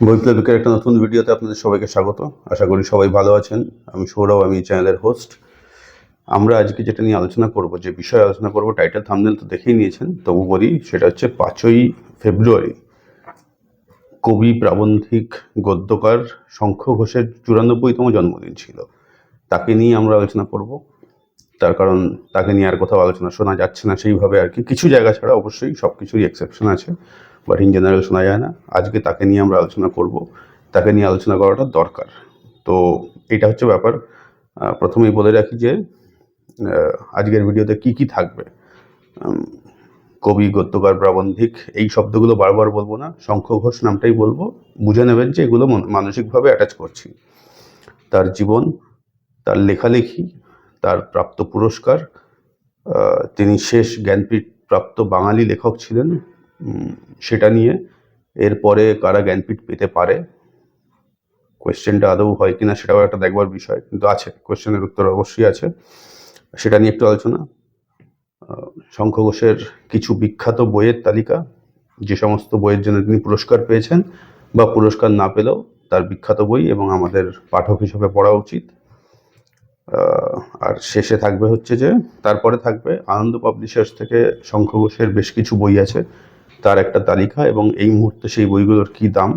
বৈপ্লবিকের একটা নতুন ভিডিওতে আপনাদের সবাইকে স্বাগত। আশা করি সবাই ভালো আছেন। আমি সৌরভ, আমি চ্যানেলের হোস্ট আমরা আজকে যেটা নিয়ে আলোচনা করব, যে বিষয়ে আলোচনা করব টাইটেল থামনেল তো দেখেই নিয়েছেন, তবু বলি সেটা হচ্ছে পাঁচই ফেব্রুয়ারি। কবি, প্রাবন্ধিক, গদ্যকার, শঙ্খ ঘোষের চুরানব্বইতম জন্মদিন ছিল। তাকে নিয়ে আমরা আলোচনা করব। তার কারণ তাকে নিয়ে আর কোথাও আলোচনা শোনা যাচ্ছে না সেইভাবে আর কি। কিছু জায়গা ছাড়া অবশ্যই সব কিছুরই এক্সেপশন আছে। বাট ইন জেনারেল শোনা যায় না। আজকে তাকে নিয়ে আমরা আলোচনা করব। তাকে নিয়ে আলোচনা করাটা দরকার। তো এটা হচ্ছে ব্যাপার। প্রথমেই বলে রাখি যে আজকের ভিডিওতে কি কি থাকবে? কবি, গদ্যকার, প্রাবন্ধিক, এই শব্দগুলো বারবার বলব না। শঙ্খ ঘোষ নামটাই বলব। বুঝে নেবেন যে এগুলো মানসিকভাবে অ্যাটাচ করছি। তার জীবন, তার লেখালেখি, তার প্রাপ্ত পুরস্কার তিনি শেষ জ্ঞানপীঠ প্রাপ্ত বাঙালি লেখক ছিলেন। সেটা নিয়ে। এরপরে কারা জ্ঞানপীঠ পেতে পারে? কোয়েশ্চেনটা আদৌ হয় কিনা সেটাও একটা দেখবার বিষয়, কিন্তু আছে কোয়েশ্চেনের উত্তর অবশ্যই আছে। সেটা নিয়ে একটু আলোচনা। শঙ্খ ঘোষের কিছু বিখ্যাত বইয়ের তালিকা, যে সমস্ত বইয়ের জন্য তিনি পুরস্কার পেয়েছেন বা পুরস্কার না পেলেও তার বিখ্যাত বই এবং আমাদের পাঠক হিসেবে পড়া উচিত। আর শেষে থাকবে হচ্ছে যে, তারপরে থাকবে আনন্দ পাবলিশার্স থেকে শঙ্খ ঘোষের বেশ কিছু বই আছে। তার একটা তালিকা এবং এই মুহূর্তে সেই বইগুলোর কি দাম?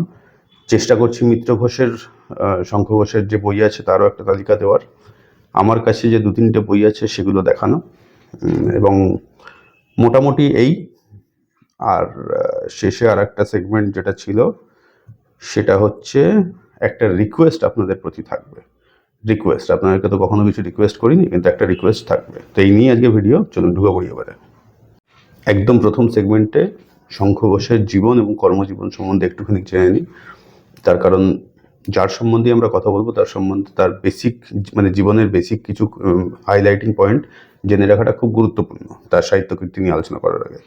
চেষ্টা করছি মিত্র ঘোষের শঙ্খ ঘোষের যে বই আছে তারও একটা তালিকা দেওয়ার। আমার কাছে যে দু তিনটে বই আছে সেগুলো দেখানো। এবং মোটামুটি এই। আর শেষে আর একটা সেগমেন্ট যেটা ছিল সেটা হচ্ছে একটা রিকোয়েস্ট আপনাদের প্রতি থাকবে। রিকোয়েস্ট আপনাদেরকে তো কখনো কিছু রিকোয়েস্ট করিনি, কিন্তু একটা রিকোয়েস্ট থাকবে। তো এই নিয়ে আজকে ভিডিও চলুন ঢুকে পড়ি এবারে। একদম প্রথম সেগমেন্টে শঙ্খ ঘোষের জীবন এবং কর্মজীবন সম্বন্ধে একটুখানি জেনে নিই। তার কারণ যার সম্বন্ধে আমরা কথা বলব, তার সম্বন্ধে তার বেসিক মানে জীবনের বেসিক কিছু হাইলাইটিং পয়েন্ট জেনে রাখাটা খুব গুরুত্বপূর্ণ। তার সাহিত্য কীর্তি নিয়ে আলোচনা করার আগে।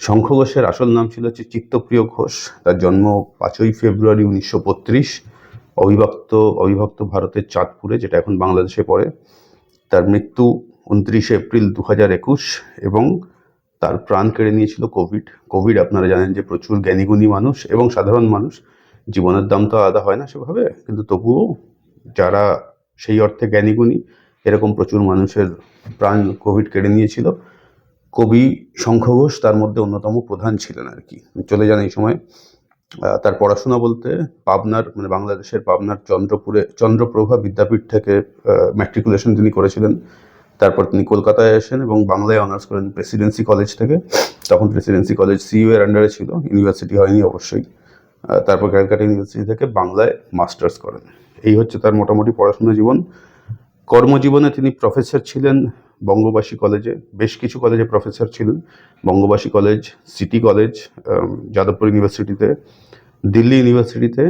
শঙ্খ ঘোষের আসল নাম ছিল হচ্ছে চিত্তপ্রিয় ঘোষ। তার জন্ম পাঁচই ফেব্রুয়ারি উনিশশো বত্রিশ। অবিভক্ত অবিভক্ত ভারতের চাঁদপুরে, যেটা এখন বাংলাদেশে পড়ে। তার মৃত্যু উনত্রিশে এপ্রিল দু হাজার একুশ এবং তার প্রাণ কেড়ে নিয়েছিল কোভিড কোভিড আপনারা জানেন যে প্রচুর জ্ঞানীগুণী মানুষ এবং সাধারণ মানুষ। জীবনের দাম তো আলাদা হয় না সেভাবে, কিন্তু তবুও যারা সেই অর্থে জ্ঞানীগুণী, এরকম প্রচুর মানুষের প্রাণ কোভিড কেড়ে নিয়েছিল। কবি শঙ্খ ঘোষ তার মধ্যে অন্যতম প্রধান ছিলেন আর কি। চলে যান এই সময়। তার পড়াশোনা বলতে পাবনার মানে বাংলাদেশের পাবনার চন্দ্রপুরে, চন্দ্রপ্রভা বিদ্যাপীঠ থেকে ম্যাট্রিকুলেশন তিনি করেছিলেন। তারপর তিনি কলকাতায় আসেন এবং বাংলায় অনার্স করেন প্রেসিডেন্সি কলেজ থেকে। তখন প্রেসিডেন্সি কলেজ সিইউ এর আন্ডারে ছিল ইউনিভার্সিটি হয়নি অবশ্যই। তারপর ক্যালকাটা ইউনিভার্সিটি থেকে বাংলায় মাস্টার্স করেন। এই হচ্ছে তার মোটামুটি পড়াশোনা জীবন। কর্মজীবনে তিনি প্রফেসর ছিলেন বঙ্গবাসী কলেজে বেশ কিছু কলেজে প্রফেসর ছিলেন। Bangabasi college city college Jadavpur ইউনিভার্সিটিতে দিল্লি ইউনিভার্সিটিতে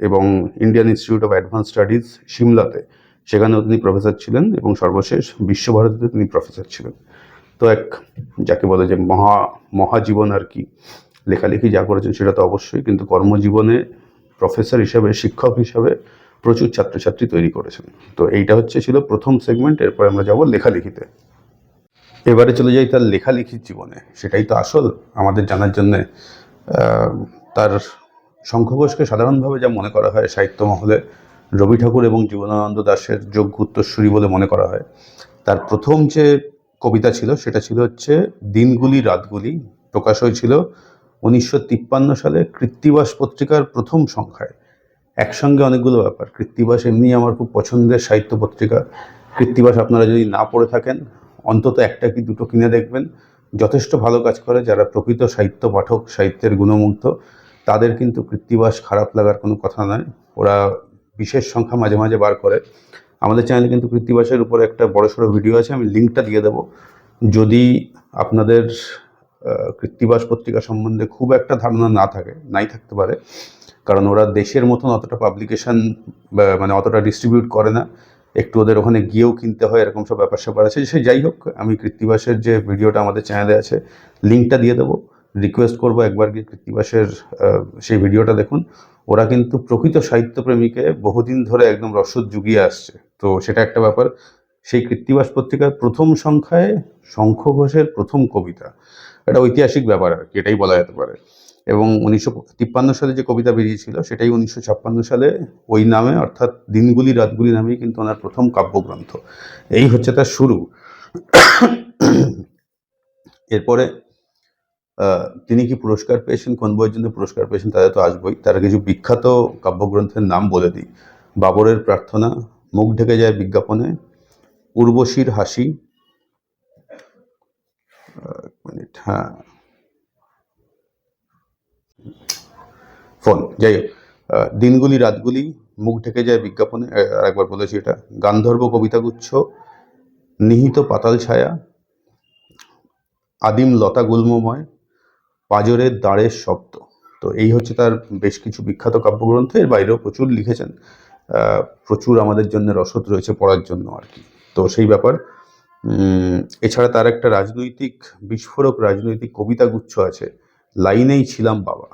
এবং Indian institute of advance studies সিমলাতে। সেখানেও তিনি প্রফেসর ছিলেন এবং সর্বশেষ বিশ্বভারতীতে তিনি প্রফেসর ছিলেন। তো এক, যাকে বলে যে মহা, মহাজীবন আর কি, লেখালেখি যা করেছেন সেটা তো অবশ্যই, কিন্তু কর্মজীবনে প্রফেসর হিসাবে, শিক্ষক হিসাবে প্রচুর ছাত্রছাত্রী তৈরি করেছেন। তো এইটা হচ্ছে ছিল প্রথম সেগমেন্ট এরপর আমরা যাব লেখালেখিতে। এবারে চলে যাই তার লেখালেখির জীবনে। সেটাই তো আসল, আমাদের জানার জন্যে তার শঙ্খ ঘোষকে সাধারণভাবে যা মনে করা হয় সাহিত্য মহলে রবি ঠাকুর এবং জীবনানন্দ দাশের যোগ্য উত্তরসূরি বলে মনে করা হয়। তার প্রথম যে কবিতা ছিল, সেটা ছিল হচ্ছে, দিনগুলি রাতগুলি প্রকাশ হয়েছিল উনিশশো তিপ্পান্ন সালে কৃত্তিবাস পত্রিকার প্রথম সংখ্যায়। একসঙ্গে অনেকগুলো ব্যাপার। কৃত্তিবাস এমনি আমার খুব পছন্দের সাহিত্য পত্রিকা। কৃত্তিবাস আপনারা যদি না পড়ে থাকেন, অন্তত একটা কি দুটো কিনে দেখবেন। যথেষ্ট ভালো কাজ করে যারা প্রকৃত সাহিত্য পাঠক, সাহিত্যের গুণমুগ্ধ, তাদের কিন্তু কৃত্তিবাস খারাপ লাগার কোনো কথা নয়। ওরা বিশেষ সংখ্যা মাঝে মাঝে বার করে। আমাদের চ্যানেলে কিন্তু কৃত্তিবাসের উপরে একটা বড়সড় ভিডিও আছে আমি লিঙ্কটা দিয়ে দেবো। যদি আপনাদের আহ, কৃত্তিবাস পত্রিকা সম্বন্ধে খুব একটা ধারণা না থাকে নাই থাকতে পারে কারণ ওরা দেশের মতন অতটা পাবলিকেশন মানে অতটা ডিস্ট্রিবিউট করে না। একটু ওদের ওখানে গিয়েও কিনতে হয় এরকম সব ব্যাপার স্যাপার আছে। সে যাই হোক আমি কৃত্তিবাসের যে ভিডিওটা আমাদের চ্যানেলে আছে লিঙ্কটা দিয়ে দেবো। রিকোয়েস্ট করব একবার গিয়ে কৃত্তিবাসের সেই ভিডিওটা দেখুন। ওরা কিন্তু প্রকৃত সাহিত্যপ্রেমীকে বহুদিন ধরে একদম রসদ জুগিয়ে আসছে। তো সেটা একটা ব্যাপার। সেই কৃত্তিবাস পত্রিকার প্রথম সংখ্যায় শঙ্খ ঘোষের প্রথম কবিতা। এটা ঐতিহাসিক ব্যাপার আর কি, এটাই বলা যেতে পারে। এবং উনিশশো তিপ্পান্ন সালে যে কবিতা বেরিয়েছিল, সেটাই উনিশশো ছাপ্পান্ন সালে ওই নামে, অর্থাৎ দিনগুলি, রাতগুলি নামেই কিন্তু ওনার প্রথম কাব্যগ্রন্থ। এই হচ্ছে তার শুরু। এরপরে তিনি কি পুরস্কার পেয়েছেন? কোন বইয়ের জন্য পুরস্কার পেয়েছেন? তাদের তো আসবই। তারা কিছু বিখ্যাত কাব্যগ্রন্থের নাম বলে দিই। বাবরের প্রার্থনা, মুখ ঢেকে যায় বিজ্ঞাপনে, উর্বশীর হাসি হ্যাঁ। ফোন, যাই হোক। দিনগুলি, রাতগুলি, মুখ ঢেকে যায় বিজ্ঞাপনে আরেকবার বলেছি এটা। গান্ধর্ব কবিতাগুচ্ছ, নিহিত পাতাল ছায়া, আদিম লতা গুল্মময় পাজরের দাঁড়ের শব্দ। তো এই হচ্ছে তার বেশ কিছু বিখ্যাত কাব্যগ্রন্থ। এর বাইরেও প্রচুর লিখেছেন। প্রচুর আমাদের জন্য রসদ রয়েছে পড়ার জন্য আর কি। তো সেই ব্যাপার। এছাড়া তার একটা রাজনৈতিক, বিস্ফোরক রাজনৈতিক কবিতাগুচ্ছ আছে, লাইনেই ছিলাম বাবা।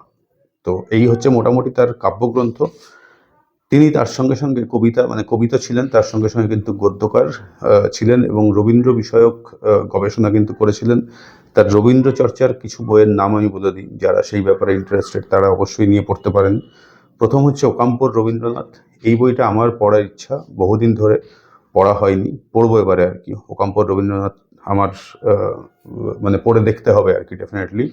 তো এই হচ্ছে মোটামুটি তার কাব্যগ্রন্থ। তিনি তার সঙ্গে সঙ্গে কবিতা মানে কবিতা ছিলেন, তার সঙ্গে সঙ্গে কিন্তু গদ্যকার ছিলেন এবং রবীন্দ্র বিষয়ক গবেষণা কিন্তু করেছিলেন। তার রবীন্দ্র চর্চার কিছু বইয়ের নাম আমি বলে দিই, যারা সেই ব্যাপারে ইন্টারেস্টেড তারা অবশ্যই নিয়ে পড়তে পারেন। প্রথম হচ্ছে ওকাম্পর রবীন্দ্রনাথ। এই বইটা আমার পড়ার ইচ্ছা, বহুদিন ধরে পড়া হয়নি, পড়ব এবারে আর কি। ওকাম্পর রবীন্দ্রনাথ আমার মানে পড়ে দেখতে হবে আর কি ডেফিনেটলি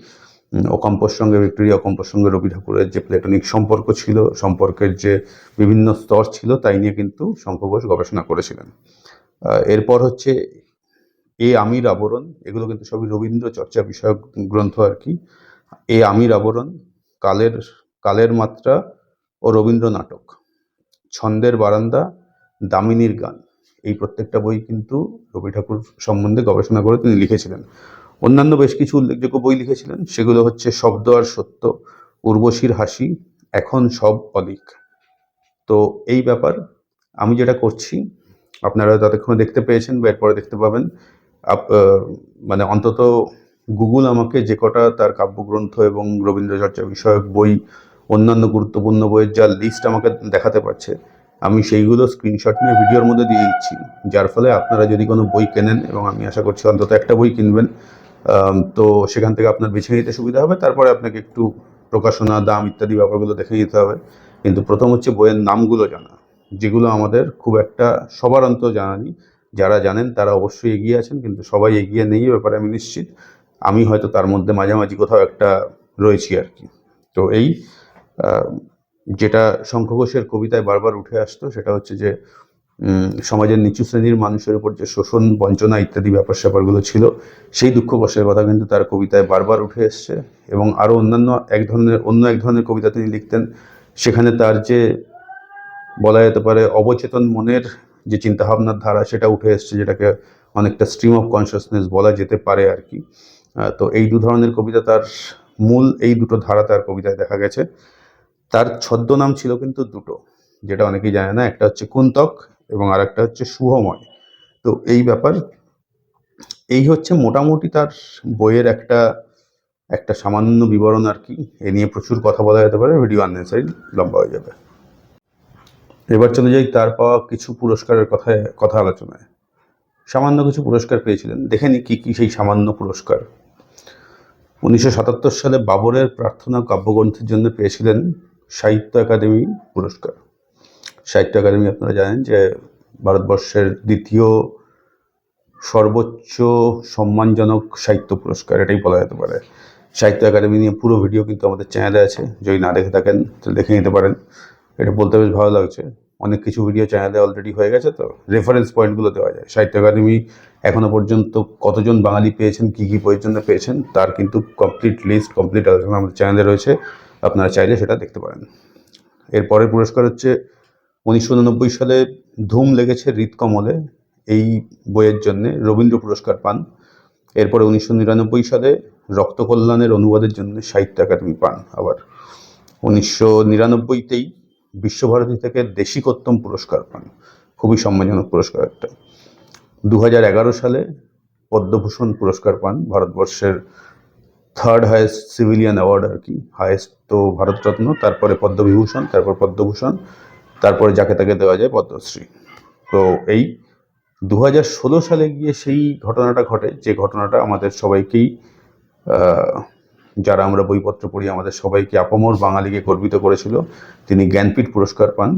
ওকাম্পর সঙ্গে ভিক্টোরিয়া ওকাম্পর সঙ্গে রবি ঠাকুরের যে প্লেটনিক সম্পর্ক ছিল, সম্পর্কের যে বিভিন্ন স্তর ছিল, তাই নিয়ে কিন্তু শঙ্খ গবেষণা করেছিলেন। এরপর হচ্ছে এ আমির আবরণ, এগুলো কিন্তু সবই রবীন্দ্র চর্চা বিষয়ক গ্রন্থ আর কি। এ আমির আবরণ, কালের কালের মাত্রা ও রবীন্দ্র নাটক, ছন্দের বারান্দা, দামিনীর গান, এই প্রত্যেকটা বই কিন্তু রবি ঠাকুর সম্বন্ধে গবেষণা করে তিনি লিখেছিলেন। অন্যান্য বেশ কিছু উল্লেখযোগ্য বই লিখেছিলেন, সেগুলো হচ্ছে শব্দ আর সত্য, উর্বশীর হাসি, এখন সব অলিক তো এই ব্যাপার আমি যেটা করছি, আপনারা ততক্ষণে দেখতে পেয়েছেন বা এরপরে দেখতে পাবেন মানে অন্তত গুগল আমাকে যে কটা তার কাব্যগ্রন্থ এবং রবীন্দ্রচর্চা বিষয়ক বই, অন্যান্য গুরুত্বপূর্ণ বইয়ের যা লিস্ট আমাকে দেখাতে পারছে, আমি সেইগুলো স্ক্রিনশট নিয়ে ভিডিওর মধ্যে দিয়ে দিচ্ছি। যার ফলে আপনারা যদি কোনো বই কেনেন, এবং আমি আশা করছি অন্তত একটা বই কিনবেন তো সেখান থেকে আপনার বেছে নিতে সুবিধা হবে। তারপরে আপনাকে একটু প্রকাশনা, দাম ইত্যাদি ব্যাপারগুলো দেখে নিতে হবে। কিন্তু প্রথম হচ্ছে বইয়ের নামগুলো জানা, যেগুলো আমাদের খুব একটা সবার অন্ত জানা নেই। যারা জানেন তারা অবশ্যই এগিয়ে আছেন, কিন্তু সবাই এগিয়ে নেই ব্যাপারে আমি নিশ্চিত। আমি হয়তো তার মধ্যে মাঝামাঝি কোথাও একটা রয়েছি আর কি। তো এই যেটা শঙ্খ ঘোষের কবিতায় বারবার উঠে আসতো, সেটা হচ্ছে যে সমাজের নিচু শ্রেণির মানুষের উপর যে শোষণ, বঞ্চনা ইত্যাদি ব্যাপার স্যাপারগুলো ছিল, সেই দুঃখ কষ্টের কথা কিন্তু তার কবিতায় বারবার উঠে এসছে এবং আরও অন্যান্য এক ধরনের, অন্য এক ধরনের কবিতা তিনি লিখতেন। সেখানে তার যে বলা যেতে পারে অবচেতন মনের যে চিন্তাভাবনার ধারা, সেটা উঠে এসছে, যেটাকে অনেকটা স্ট্রিম অফ কনসিয়াসনেস বলা যেতে পারে আর কি। তো এই দু ধরনের কবিতা তার মূল, এই দুটো ধারা তার কবিতায় দেখা গেছে। তার ছদ্মনাম ছিল কিন্তু দুটো, যেটা অনেকেই জানে না। একটা হচ্ছে কুন্তক এবং আর একটা হচ্ছে শুভময় তো এই ব্যাপার, এই হচ্ছে মোটামুটি তার বইয়ের একটা একটা সামান্য বিবরণ আর কি। এ নিয়ে প্রচুর কথা বলা যেতে পারে, ভিডিও আননেসারি লম্বা হয়ে যাবে। এবার চলে যাই তার পাওয়া কিছু পুরস্কারের কথায়, কথা আলোচনায়। সামান্য কিছু পুরস্কার পেয়েছিলেন। দেখে নি কী কী সেই সামান্য পুরস্কার। উনিশশো সাতাত্তর সালে বাবরের প্রার্থনা কাব্যগ্রন্থের জন্য পেয়েছিলেন সাহিত্য একাডেমি পুরস্কার। সাহিত্য একাডেমি আপনারা জানেন যে ভারতবর্ষের দ্বিতীয় সর্বোচ্চ সম্মানজনক সাহিত্য পুরস্কার, এটাই বলা যেতে পারে। সাহিত্য একাডেমি নিয়ে পুরো ভিডিও কিন্তু আমাদের চ্যানেলে আছে, যদি না দেখে থাকেন তাহলে দেখে নিতে পারেন। এটা বলতে বেশ ভালো লাগছে। অনেক কিছু ভিডিও চ্যানেলে অলরেডি হয়ে গেছে তো রেফারেন্স পয়েন্টগুলো দেওয়া যায়। সাহিত্য একাডেমি এখনও পর্যন্ত কতজন বাঙালি পেয়েছেন, কী কী জন্য পেয়েছেন, তার কিন্তু কমপ্লিট লিস্ট কমপ্লিট আলোচনা আমাদের চ্যানেলে রয়েছে। আপনারা চাইলে সেটা দেখতে পারেন। এরপরের পুরস্কার হচ্ছে উনিশশো উননব্বই সালে ধুম লেগেছে হৃদকমলে এই বইয়ের জন্যে, রবীন্দ্র পুরস্কার পান। এরপরে উনিশশো নিরানব্বই সালে রক্ত কল্যাণের অনুবাদের জন্য সাহিত্য একাডেমি পান আবার। উনিশশো নিরানব্বইতেই বিশ্বভারতী থেকে দেশিকোত্তম পুরস্কার পান। খুবই সম্মানজনক পুরস্কার একটা। দু হাজার এগারো সালে পদ্মভূষণ পুরস্কার পান ভারতবর্ষের থার্ড হায়েস্ট সিভিলিয়ান অ্যাওয়ার্ড আর কি, হায়েস্ট তো ভারতরত্ন, তারপরে পদ্মবিভূষণ, তারপর পদ্মভূষণ তারপরে যাকে তাকে দেওয়া যায় পদ্মশ্রী। তো এই দু হাজার ষোলো সালে গিয়ে সেই ঘটনাটা ঘটে, যে ঘটনাটা আমাদের সবাইকেই যারা আমরা বইপত্র পড়ি, আমাদের সবাইকে আপামর বাঙালিকে গর্বিত করেছিল। তিনি জ্ঞানপীঠ পুরস্কার পান।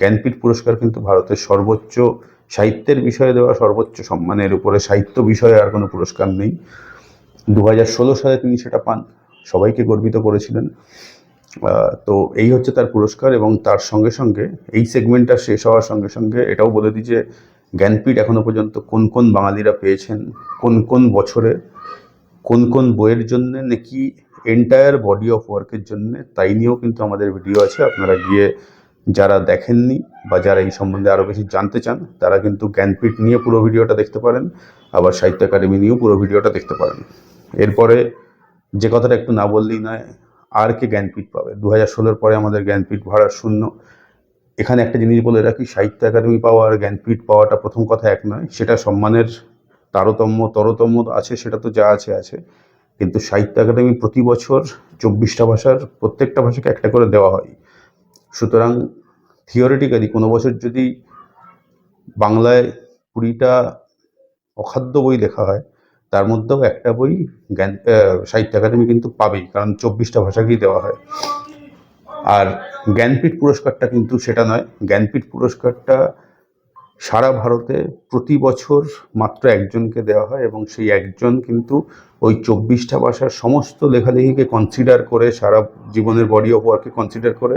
জ্ঞানপীঠ পুরস্কার কিন্তু ভারতের সর্বোচ্চ সাহিত্যের বিষয়ে দেওয়া সর্বোচ্চ সম্মানের উপরে সাহিত্য বিষয়ে আর কোনো পুরস্কার নেই। দু হাজার ষোলো সালে তিনি সেটা পান। সবাইকে গর্বিত করেছিলেন। তো এই হচ্ছে তার পুরস্কার এবং তার সঙ্গে সঙ্গে এই সেগমেন্টটা শেষ হওয়ার সঙ্গে সঙ্গে এটাও বলে দিই যে জ্ঞানপীঠ এখনও পর্যন্ত কোন কোন বাঙালিরা পেয়েছেন, কোন কোন বছরে, কোন কোন বইয়ের জন্য, নাকি এন্টায়ার বডি অফ ওয়ার্কের জন্য, তাই নিয়েও কিন্তু আমাদের ভিডিও আছে। আপনারা গিয়ে যারা দেখেননি বা যারা এই সম্বন্ধে আরও বেশি জানতে চান, তারা কিন্তু জ্ঞানপীঠ নিয়ে পুরো ভিডিওটা দেখতে পারেন, আবার সাহিত্য একাডেমি নিয়েও পুরো ভিডিওটা দেখতে পারেন। এরপরে যে কথাটা একটু না বললেই নয় আর কে জ্ঞানপীঠ পাবে? দু হাজার ষোলোর পরে আমাদের জ্ঞানপীঠ ভাড়া শূন্য। এখানে একটা জিনিস বলে রাখি, সাহিত্য একাডেমি পাওয়া আর জ্ঞানপীঠ পাওয়াটা প্রথম কথা এক নয়, সেটা সম্মানের তারতম্য, তরতম্য আছে, সেটা তো যা আছে আছে। কিন্তু সাহিত্য একাডেমি প্রতি বছর চব্বিশটা ভাষার প্রত্যেকটা ভাষাকে একটা করে দেওয়া হয়। সুতরাং থিওরিটিক্যালি কোনো বছর যদি বাংলায় কুড়িটা অখাদ্য বই লেখা হয় তার মধ্যেও একটা বই জ্ঞান সাহিত্য একাডেমি কিন্তু পাবেই, কারণ চব্বিশটা ভাষাকেই দেওয়া হয়। আর জ্ঞানপীঠ পুরস্কারটা কিন্তু সেটা নয়, জ্ঞানপীঠ পুরস্কারটা সারা ভারতে প্রতি বছর মাত্র একজনকে দেওয়া হয় এবং সেই একজন কিন্তু ওই চব্বিশটা ভাষার সমস্ত লেখালেখিকে কনসিডার করে, সারা জীবনের বডি অফ ওয়ার্ককে কনসিডার করে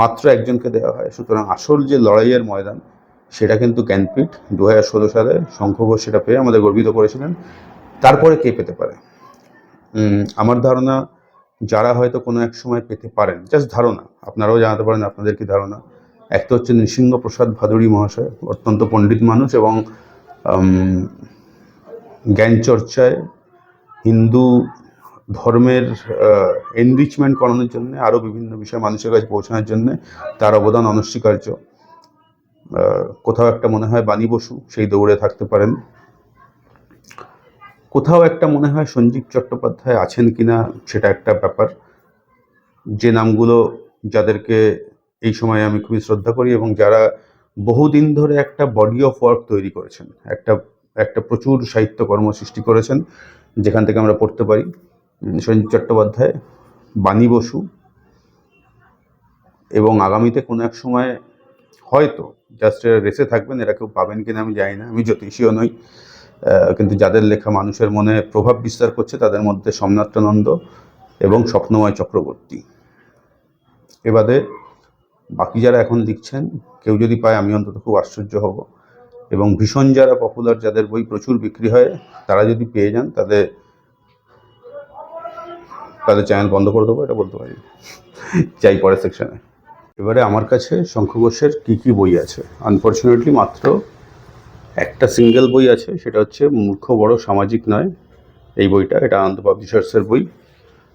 মাত্র একজনকে দেওয়া হয়। সুতরাং আসল যে লড়াইয়ের ময়দান, সেটা কিন্তু জ্ঞানপীঠ। দু হাজার ষোলো সালে শঙ্খ ঘোষ সেটা পেয়ে আমাদের গর্বিত করেছিলেন। তারপরে কে পেতে পারে? আমার ধারণা যারা হয়তো কোনো এক সময় পেতে পারেন জাস্ট ধারণা, আপনারাও জানাতে পারেন আপনাদের কি ধারণা? এক তো হচ্ছে নৃসিংহ প্রসাদ ভাদুরী মহাশয়, অত্যন্ত পণ্ডিত মানুষ এবং জ্ঞান চর্চায় হিন্দু ধর্মের এনরিচমেন্ট করানোর জন্য আরও বিভিন্ন বিষয় মানুষের কাছে পৌঁছানোর জন্য তার অবদান অনস্বীকার্য। কোথাও একটা মনে হয় বাণী বসু, সেই দৌড়ে থাকতে পারেন। কোথাও একটা মনে হয় সঞ্জীব চট্টোপাধ্যায় আছেন কিনা সেটা একটা ব্যাপার। যে নামগুলো যাদেরকে এই সময় আমি খুবই শ্রদ্ধা করি এবং যারা বহুদিন ধরে একটা বডি অফ ওয়ার্ক তৈরি করেছেন, একটা একটা প্রচুর সাহিত্যকর্ম সৃষ্টি করেছেন, যেখান থেকে আমরা পড়তে পারি। সঞ্জীব চট্টোপাধ্যায়, বাণী বসু, এবং আগামীতে কোনো এক সময় হয়তো জাস্ট রেসে থাকবেন, এরা কেউ পাবেন কিনা আমি জানি না, আমি জ্যোতিষীও নই। কিন্তু যাদের লেখা মানুষের মনে প্রভাব বিস্তার করছে, তাদের মধ্যে সোমনাথানন্দ এবং স্বপ্নময় চক্রবর্তী। এবারে বাকি যারা এখন লিখছেন, কেউ যদি পায় আমি অন্তত খুব আশ্চর্য হব। এবং ভীষণ যারা পপুলার যাদের বই প্রচুর বিক্রি হয়, তারা যদি পেয়ে যান তাদের তাদের চ্যানেল বন্ধ করে দেবো, এটা বলতে পারি যাই পরের সেকশনে এবারে আমার কাছে শঙ্খ ঘোষের কী কী বই আছে? আনফর্চুনেটলি মাত্র একটা সিঙ্গেল বই আছে, সেটা হচ্ছে মূর্খ বড় সামাজিক নয়। এই বইটা, এটা আনন্দ পাবলিশার্সের বই,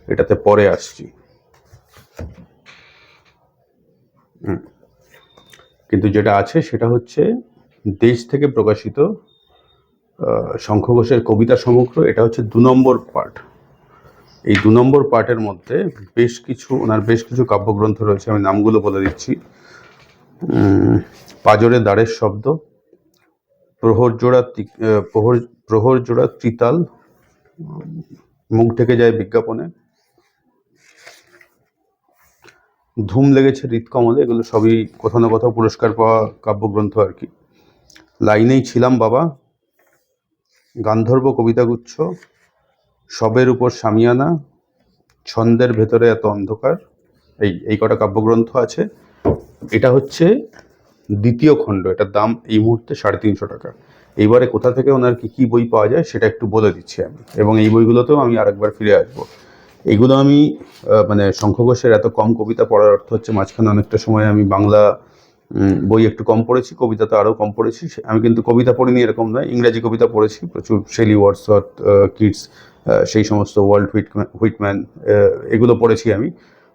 এটাতে পরে আসছি। কিন্তু যেটা আছে, সেটা হচ্ছে দেশ থেকে প্রকাশিত শঙ্খ ঘোষের কবিতা সমগ্র, এটা হচ্ছে দু নম্বর পার্ট। এই দু নম্বর পার্টের মধ্যে বেশ কিছু, ওনার বেশ কিছু কাব্যগ্রন্থ রয়েছে, আমি নামগুলো বলে দিচ্ছি। পাজরে দাঁড়ের শব্দ প্রহর জোড়া প্রহর প্রহর জোড়া ত্রিতাল, মুখ ঢেকে যায় বিজ্ঞাপনে। ধুম লেগেছে হৃৎকমলে এগুলো সবই কোথাও না কোথাও পুরস্কার পাওয়া কাব্যগ্রন্থ আর কি। লাইনেই ছিলাম বাবা। গান্ধর্ব কবিতাগুচ্ছ, সবের উপর সামিয়ানা, ছন্দের ভেতরে এত অন্ধকার। এই এই কটা কাব্যগ্রন্থ আছে। এটা হচ্ছে দ্বিতীয় খণ্ড, এটার দাম এই মুহূর্তে সাড়ে তিনশো টাকা। এইবারে কোথা থেকে ওনার কি, কী বই পাওয়া যায় সেটা একটু বলে দিচ্ছি আমি। এবং এই বইগুলোতেও আমি আরেকবার ফিরে আসব। এগুলো আমি মানে শঙ্খ ঘোষের এত কম কবিতা পড়ার অর্থ হচ্ছে মাঝখানে অনেকটা সময় আমি বাংলা বই একটু কম পড়েছি, কবিতা তো আরও কম পড়েছি। আমি কিন্তু কবিতা পড়িনি এরকম নয়, ইংরাজি কবিতা পড়েছি, প্রচুর শেলি ওয়ার্ডসওয়ার্থ কিডস সেই সমস্ত ওয়ার্ল্ড হুইটম্যান হুইটম্যান এগুলো পড়েছি আমি।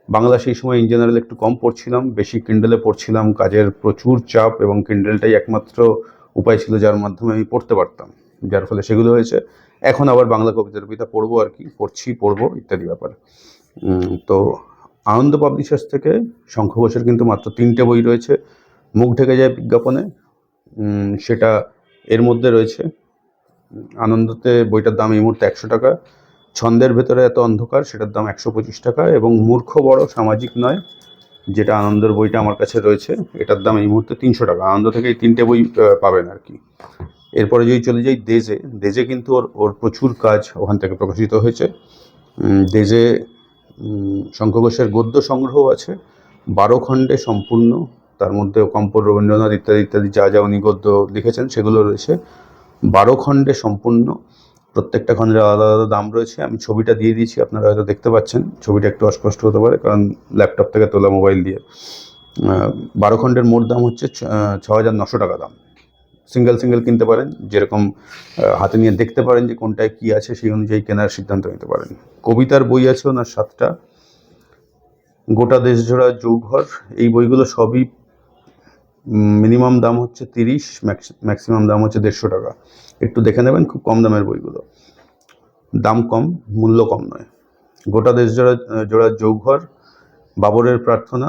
বাংলা সেই সময় ইন জেনারেল একটু কম পড়ছিলাম, বেশি কিন্ডেলে পড়ছিলাম, কাজের প্রচুর চাপ এবং কিন্ডেলটাই একমাত্র উপায় ছিল যার মাধ্যমে আমি পড়তে পারতাম, যার ফলে সেগুলো হয়েছে। এখন আবার বাংলা কবিতার কবিতা পড়ব আর কি, পড়ছি, পড়ব, ইত্যাদি ব্যাপার। তো আনন্দ পাবলিশার্স থেকে শঙ্খ ঘোষের কিন্তু মাত্র তিনটে বই রয়েছে, মুখ ঢেকে যায় বিজ্ঞাপনে সেটা এর মধ্যে রয়েছে। আনন্দতে বইটার দাম এই মুহূর্তে একশো টাকা। ছন্দের ভেতরে এত অন্ধকার, সেটার দাম একশো পঁচিশ টাকা এবং মূর্খ বড় সামাজিক নয়, যেটা আনন্দের বইটা আমার কাছে রয়েছে, এটার দাম এই মুহূর্তে তিনশো টাকা। আনন্দ থেকে এই তিনটে বই পাবেন আর কি। এরপরে যদি চলে যাই দেজে দেজে কিন্তু ওর ওর প্রচুর কাজ ওখান থেকে প্রকাশিত হয়েছে। দেজে শঙ্খ ঘোষের গদ্য সংগ্রহ আছে, বারো খণ্ডে সম্পূর্ণ, তার মধ্যে কম্পর রবীন্দ্রনাথ ইত্যাদি ইত্যাদি যা যা উনি গদ্য লিখেছেন, সেগুলো রয়েছে। বারো খণ্ডে সম্পূর্ণ প্রত্যেকটা খণ্ডের আলাদা আলাদা দাম রয়েছে। আমি ছবিটা দিয়ে দিয়েছি, আপনারা হয়তো দেখতে পাচ্ছেন। ছবিটা একটু অস্পষ্ট হতে পারে, কারণ ল্যাপটপ থেকে তোলা মোবাইল দিয়ে। বারো খণ্ডের মোট দাম হচ্ছে ছ হাজার নশো টাকা দাম। সিঙ্গেল সিঙ্গেল কিনতে পারেন, যেরকম হাতে নিয়ে দেখতে পারেন যে কোনটায় কী আছে, সেই অনুযায়ী কেনার সিদ্ধান্ত নিতে পারেন। কবিতার বই আছে ওনার সাতটা। গোটা দেশ জোড়া যৌঘর, এই বইগুলো সবই মিনিমাম দাম হচ্ছে তিরিশ ম্যাক্সিমাম দাম হচ্ছে দেড়শো টাকা। একটু দেখে নেবেন খুব কম দামের বইগুলো। দাম কম, মূল্য কম নয়। গোটা দেশ জোড়া জোড়া যৌঘর, বাবরের প্রার্থনা,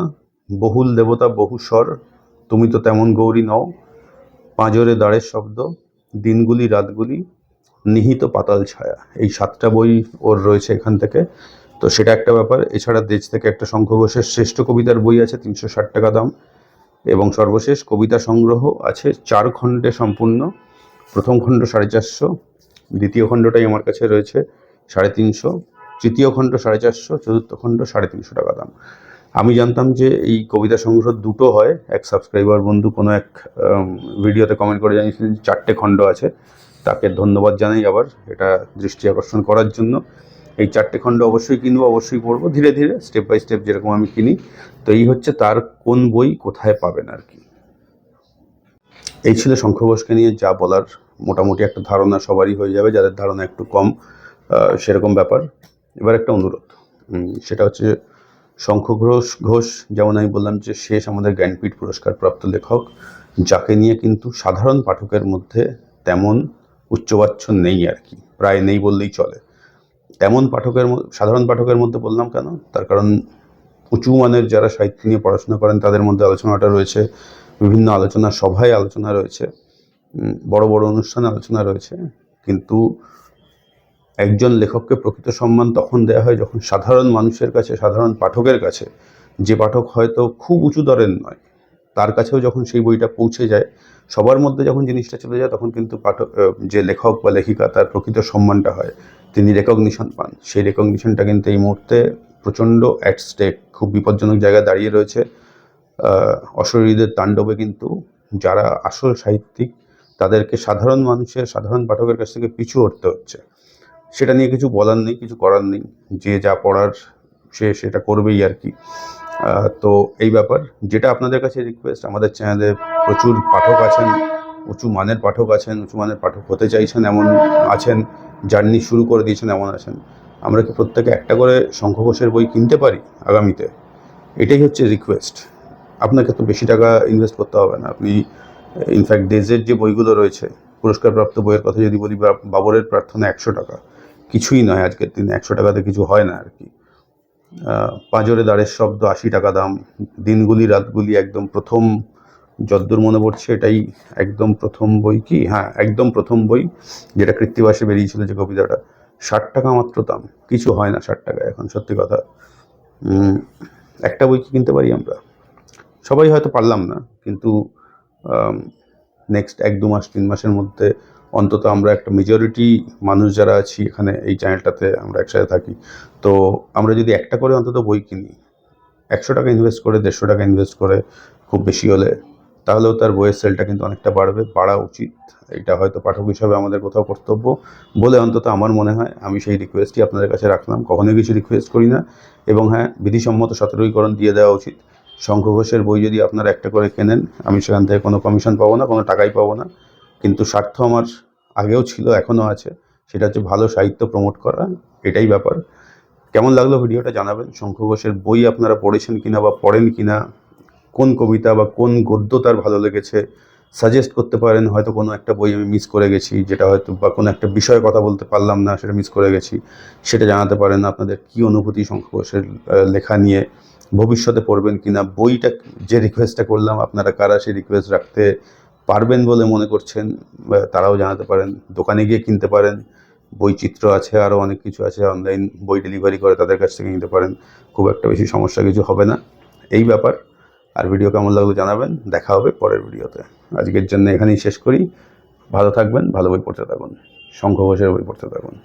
বহুল দেবতা, বহু স্বর, তুমি তো তেমন গৌরী নও। পাঁজরে দাঁড়ের শব্দ, দিনগুলি, রাতগুলি, নিহিত পাতাল ছায়া। এই সাতটা বই ওর রয়েছে এখান থেকে। তো সেটা একটা ব্যাপার। এছাড়া দেশ থেকে একটা শঙ্খ ঘোষের শ্রেষ্ঠ কবিতার বই আছে, তিনশো ষাট টাকা দাম। এবং সর্বশেষ কবিতা সংগ্রহ আছে চার খণ্ডে সম্পূর্ণ। প্রথম খণ্ড সাড়ে চারশো, দ্বিতীয় খণ্ডটাই আমার কাছে রয়েছে সাড়ে তিনশো, তৃতীয় খণ্ড সাড়ে চারশো, চতুর্থ খণ্ড সাড়ে তিনশো টাকা দাম। আমি জানতাম যে এই কবিতা সংগ্রহ দুটো হয়, এক সাবস্ক্রাইবার বন্ধু কোনো এক ভিডিওতে কমেন্ট করে জানিয়েছিলেন চারটে খণ্ড আছে। তাকে ধন্যবাদ জানাই আবার, এটা দৃষ্টি আকর্ষণ করার জন্য। এই চারটে খণ্ড অবশ্যই কিনবো, অবশ্যই পড়ব, ধীরে ধীরে স্টেপ বাই স্টেপ যেরকম আমি কিনি। তো এই হচ্ছে তার কোন বই কোথায় পাবেন আর কি। এই ছিল শঙ্খ ঘোষকে নিয়ে যা বলার। মোটামুটি একটা ধারণা সবারই হয়ে যাবে, যাদের ধারণা একটু কম সেরকম ব্যাপার। এবার একটা অনুরোধ সেটা হচ্ছে শঙ্খ ঘোষ ঘোষ যেমন আমি বললাম যে শেষ আমাদের জ্ঞানপীঠ পুরস্কার প্রাপ্ত লেখক, যাকে নিয়ে কিন্তু সাধারণ পাঠকের মধ্যে তেমন উচ্চবাচ্য নেই আর কি, প্রায় নেই বললেই চলে। তেমন পাঠকের সাধারণ পাঠকের মধ্যে বললাম কেন? তার কারণ উঁচু মানের যারা সাহিত্য নিয়ে পড়াশোনা করেন, তাদের মধ্যে আলোচনাটা রয়েছে, বিভিন্ন আলোচনা সভায় আলোচনা রয়েছে বড় বড় অনুষ্ঠানে আলোচনা রয়েছে। কিন্তু একজন লেখককে প্রকৃত সম্মান তখন দেওয়া হয় যখন সাধারণ মানুষের কাছে, সাধারণ পাঠকের কাছে। যে পাঠক হয়তো খুব উঁচু দরের নয়, তার কাছেও যখন সেই বইটা পৌঁছে যায়, সবার মধ্যে যখন জিনিসটা চলে যায়, তখন কিন্তু পাঠক যে লেখক বা লেখিকা, তার প্রকৃত সম্মানটা হয়। তিনি রেকগনিশন পান। সেই রেকগনিশনটা কিন্তু এই মুহূর্তে প্রচণ্ড অ্যাট স্টেক খুব বিপজ্জনক জায়গায় দাঁড়িয়ে রয়েছে। অশরীরদের তাণ্ডবে কিন্তু যারা আসল সাহিত্যিক, তাদেরকে সাধারণ মানুষের, সাধারণ পাঠকের কাছ থেকে পিছু হটতে হচ্ছে। সেটা নিয়ে কিছু বলার নেই, কিছু করার নেই। যে যা পড়ার সে সেটা করবেই আর কি। তো এই ব্যাপার। যেটা আপনাদের কাছে রিকোয়েস্ট আমাদের চ্যানেলে প্রচুর পাঠক আছেন, উঁচু মানের পাঠক আছেন, উঁচু মানের পাঠক হতে চাইছেন, এমন আছেন। জার্নি শুরু করে দিয়েছেন এমন আছেন। আমরা কি প্রত্যেকে একটা করে শঙ্খ ঘোষের বই কিনতে পারি আগামীতে? এটাই হচ্ছে রিকোয়েস্ট আপনাকে তো বেশি টাকা ইনভেস্ট করতে হবে না। আপনি ইনফ্যাক্ট দেশের যে বইগুলো রয়েছে, পুরস্কারপ্রাপ্ত বইয়ের কথা যদি বলি বাবরের প্রার্থনা একশো টাকা। কিছুই নয় আজকের দিনে, একশো টাকাতে কিছু হয় না আর কি। পাঁজরে দাঁড়ের শব্দ আশি টাকা দাম, দিনগুলি, রাতগুলি একদম প্রথম যদ্দূর মনে পড়ছে, এটাই একদম প্রথম বই কি? হ্যাঁ একদম প্রথম বই যেটা কৃত্তিবাসে বেরিয়েছিল যে কবিতাটা। ষাট টাকা মাত্র দাম। কিছু হয় না ষাট টাকা এখন, সত্যি কথা। একটা বই কি কিনতে পারি আমরা? সবাই হয়তো পারলাম না, কিন্তু নেক্সট এক দু মাস, তিন মাসের মধ্যে অন্তত আমরা একটা মেজরিটি মানুষ যারা আছি এখানে এই চ্যানেলটাতে আমরা একসাথে থাকি। তো আমরা যদি একটা করে অন্তত বই কিনি, একশো টাকা ইনভেস্ট করে, দেড়শো টাকা ইনভেস্ট করে, খুব বেশি হলে তাহলেও তার বইয়ের সেলটা কিন্তু অনেকটা বাড়বে। বাড়া উচিত। এটা হয়তো পাঠক হিসাবে আমাদের কোথাও কর্তব্য বলে অন্তত আমার মনে হয়। আমি সেই রিকোয়েস্টই আপনাদের কাছে রাখলাম। কখনোই কিছু রিকোয়েস্ট করি না। এবং হ্যাঁ বিধিসম্মত সতেরোইকরণ দিয়ে দেওয়া উচিত। শঙ্খ ঘোষের বই যদি আপনারা একটা করে কেনেন, আমি সেখান থেকে কোনো কমিশন পাবো না, কোনো টাকাই পাবো না। কিন্তু স্বার্থ আমার আগেও ছিল, এখনও আছে। সেটা হচ্ছে ভালো সাহিত্য প্রমোট করা। এটাই ব্যাপার। কেমন লাগল ভিডিওটা জানাবেন? শঙ্খ ঘোষের বই আপনারা পড়েছেন কিনা বা পড়েন কিনা কোন কবিতা বা কোন গদ্য তার ভালো লেগেছে সাজেস্ট করতে পারেন হয়তো কোনো একটা বই আমি মিস করে গেছি যেটা হয়তো বা কোনো একটা বিষয়ে কথা বলতে পারলাম না সেটা মিস করে গেছি সেটা জানাতে পারেন আপনাদের কী অনুভূতি আহ, লেখা নিয়ে ভবিষ্যতে পড়বেন কিনা বইটা যে রিকোয়েস্টটা করলাম আপনারা কারা সেই রিকোয়েস্ট রাখতে পারবেন বলে মনে করছেন তারাও জানাতে পারেন দোকানে গিয়ে কিনতে পারেন বৈচিত্র্য আছে আরও অনেক কিছু আছে অনলাইন বই ডেলিভারি করে তাদের কাছ থেকে নিতে পারেন খুব একটা বেশি সমস্যা কিছু হবে না এই ব্যাপার। আর ভিডিও কেমন লাগল জানাবেন। দেখা হবে পরের ভিডিওতে। আজকের জন্য এখানেই শেষ করি। ভালো থাকবেন, ভালো বই পড়তে থাকুন। শঙ্খ ঘোষের বই পড়তে থাকুন।